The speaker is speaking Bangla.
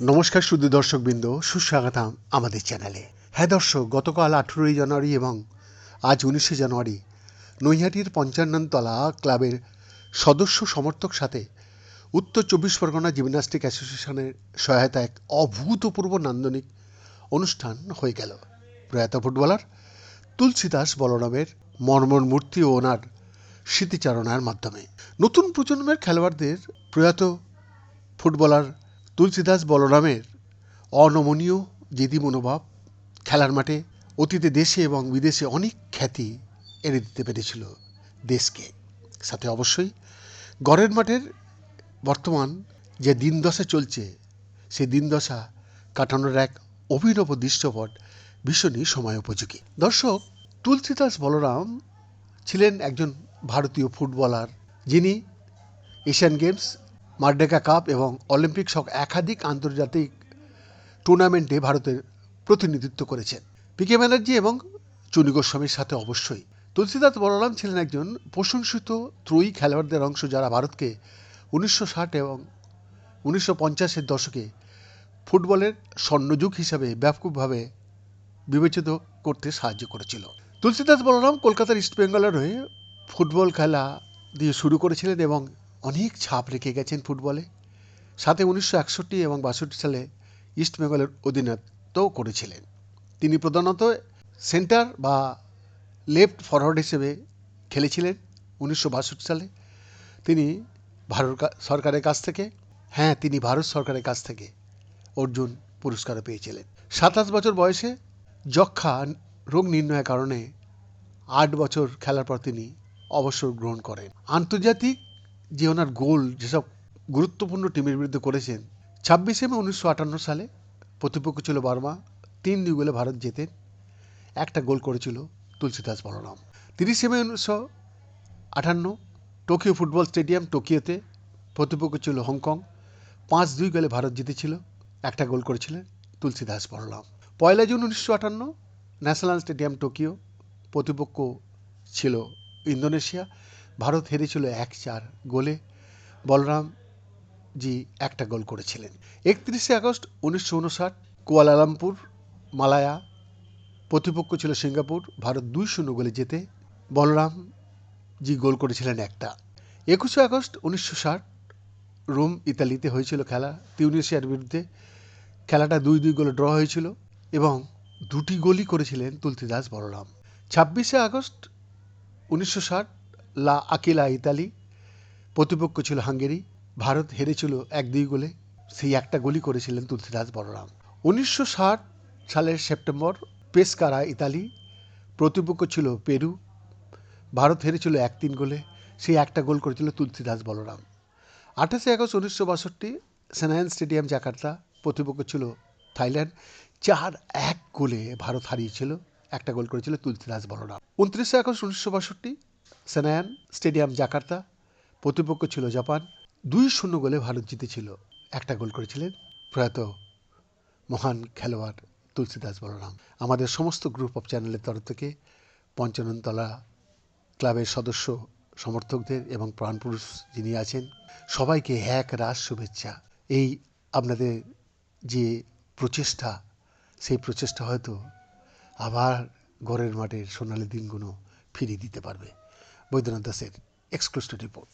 নমস্কার শুধু দর্শকবৃন্দ, সুস্বাগতম আমাদের চ্যানেলে। হ্যাঁ দর্শক, গতকাল আঠেরোই জানুয়ারি এবং আজ উনিশে জানুয়ারি নৈহাটির পঞ্চান্নতলা ক্লাবের সদস্য সমর্থক সাথে উত্তর চব্বিশ পরগনা জিমন্যাস্টিক অ্যাসোসিয়েশনের সহায়তা এক অভূতপূর্ব নান্দনিক অনুষ্ঠান হয়ে গেল। প্রয়াত ফুটবলার তুলসী দাস বলরামের মর্মর মূর্তি ও ওনার স্মৃতিচারণার মাধ্যমে। নতুন প্রজন্মের খেলোয়াড়দের প্রয়াত ফুটবলার তুলসীদাস বলরামের অনমনীয় জেদি মনোভাব খেলার মাঠে অতীতে দেশে এবং বিদেশে অনেক খ্যাতি এনে দিতে পেরেছিল দেশকে। সাথে অবশ্যই গড়ের মাঠের বর্তমান যে দিনদশা চলছে, সেই দিনদশা কাটানোর এক অভিনব দৃশ্যপট ভীষণই সময় উপযোগী। দর্শক, তুলসীদাস বলরাম ছিলেন একজন ভারতীয় ফুটবলার। যিনি এশিয়ান গেমস, মার্ডেকা কাপ এবং অলিম্পিক সহ একাধিক আন্তর্জাতিক টুর্নামেন্টে ভারতের প্রতিনিধিত্ব করেছেন। পিকে ব্যানার্জি এবং চুনি গোস্বামীর সাথে অবশ্যই। তুলসীদাস বলরাম ছিলেন একজন প্রশংসিত ত্রয়ী খেলোয়াড়দের অংশ যারা ভারতকে উনিশশো ষাট এবং উনিশশো পঞ্চাশের দশকে ফুটবলের স্বর্ণযুগ হিসাবে ব্যাপকভাবে বিবেচিত করতে সাহায্য করেছিল। তুলসীদাস বলরাম কলকাতার ইস্টবেঙ্গলের হয়ে ফুটবল খেলা দিয়ে শুরু করেছিলেন এবং অনেক ছাপ রেখে গেছেন ফুটবলে। সাথে উনিশশো একষট্টি এবং বাষট্টি সালে ইস্টবেঙ্গলের অধীনত্বও করেছিলেন। তিনি প্রধানত সেন্টার বা লেফট ফরওয়ার্ড হিসেবে খেলেছিলেন উনিশশো বাষট্টি সালে। তিনি ভারত সরকারের কাছ থেকে হ্যাঁ তিনি ভারত সরকারের কাছ থেকে অর্জুন পুরস্কারও পেয়েছিলেন। সাতাশ বছর বয়সে যক্ষা রোগ নির্ণয়ের কারণে আট বছর খেলার পর তিনি অবসর গ্রহণ করেন। আন্তর্জাতিক যে ওনার গোল, যেসব গুরুত্বপূর্ণ টিমের বিরুদ্ধে করেছেন, ছাব্বিশে মে উনিশশো আটান্ন সালে প্রতিপক্ষ ছিল বার্মা, তিন দুই গোলে ভারত জেতেন, একটা গোল করেছিল তুলসীদাস বলরাম। তিরিশে মে উনিশশো আটান্ন টোকিও ফুটবল স্টেডিয়াম টোকিওতে প্রতিপক্ষ ছিল হংকং, পাঁচ দুই গোলে ভারত জিতেছিল, একটা গোল করেছিলেন তুলসীদাস বলরাম। পয়লা জুন উনিশশো আটান্ন ন্যাশনাল স্টেডিয়াম টোকিও প্রতিপক্ষ ছিল ইন্দোনেশিয়া, ভারত হেরেছিল এক চার গোলে। বলরাম জি একটা গোল করেছিলেন। একত্রিশে আগস্ট উনিশশো উনষাট, কুয়ালালামপুর, মালায়া, প্রতিপক্ষ ছিল সিঙ্গাপুর, ভারত দুই শূন্য গোলে জেতে বলরাম জি গোল করেছিলেন একটা। একুশে আগস্ট উনিশশো ষাট, রোম, ইতালিতে হয়েছিল খেলা। তিউনিশিয়ার বিরুদ্ধে খেলাটা দুই দুই গোলে ড্র হয়েছিল এবং দুটি গোলই করেছিলেন তুলসীদাস বলরাম। ছাব্বিশে আগস্ট উনিশশো ষাট, লা আকিলা ইতালি, প্রতিপক্ষ ছিল হাঙ্গেরি, ভারত হেরেছিল এক দুই গোলে, সেই একটা গোলই করেছিলেন তুলসীদাস বলরাম উনিশশো ষাট সালের সেপ্টেম্বর, পেসকারা, ইতালি, প্রতিপক্ষ ছিল পেরু, ভারত হেরেছিল এক তিন গোলে, সেই একটা গোল করেছিল তুলসীদাস বলরাম আঠাশে আগস্ট উনিশশো বাষট্টি সেনায়ন স্টেডিয়াম, জাকার্তা, প্রতিপক্ষ ছিল থাইল্যান্ড, চার এক গোলে ভারত হারিয়েছিল। একটা গোল করেছিল তুলসীদাস বলরাম। উনত্রিশে আগস্ট উনিশশো বাষট্টি, সেনায়ান, স্টেডিয়াম জাকার্তা, প্রতিপক্ষ ছিল জাপান। দুই শূন্য গোলে ভারত জিতেছিল। একটা গোল করেছিলেন প্রয়াত মহান খেলোয়াড় তুলসীদাস বলরাম। আমাদের সমস্ত গ্রুপ অফ চ্যানেলের তরফ থেকে পঞ্চাননতলা ক্লাবের সদস্য, সমর্থকদের এবং প্রাণপুরুষ যিনি আছেন, সবাইকে এক রাস শুভেচ্ছা। এই আপনাদের যে প্রচেষ্টা, সেই প্রচেষ্টা হয়তো আবার ঘরের মাঠের সোনালি দিনগুলো ফিরিয়ে দিতে পারবে। বৈদ্যনাথ দাসের এক্সক্লুসিভ রিপোর্ট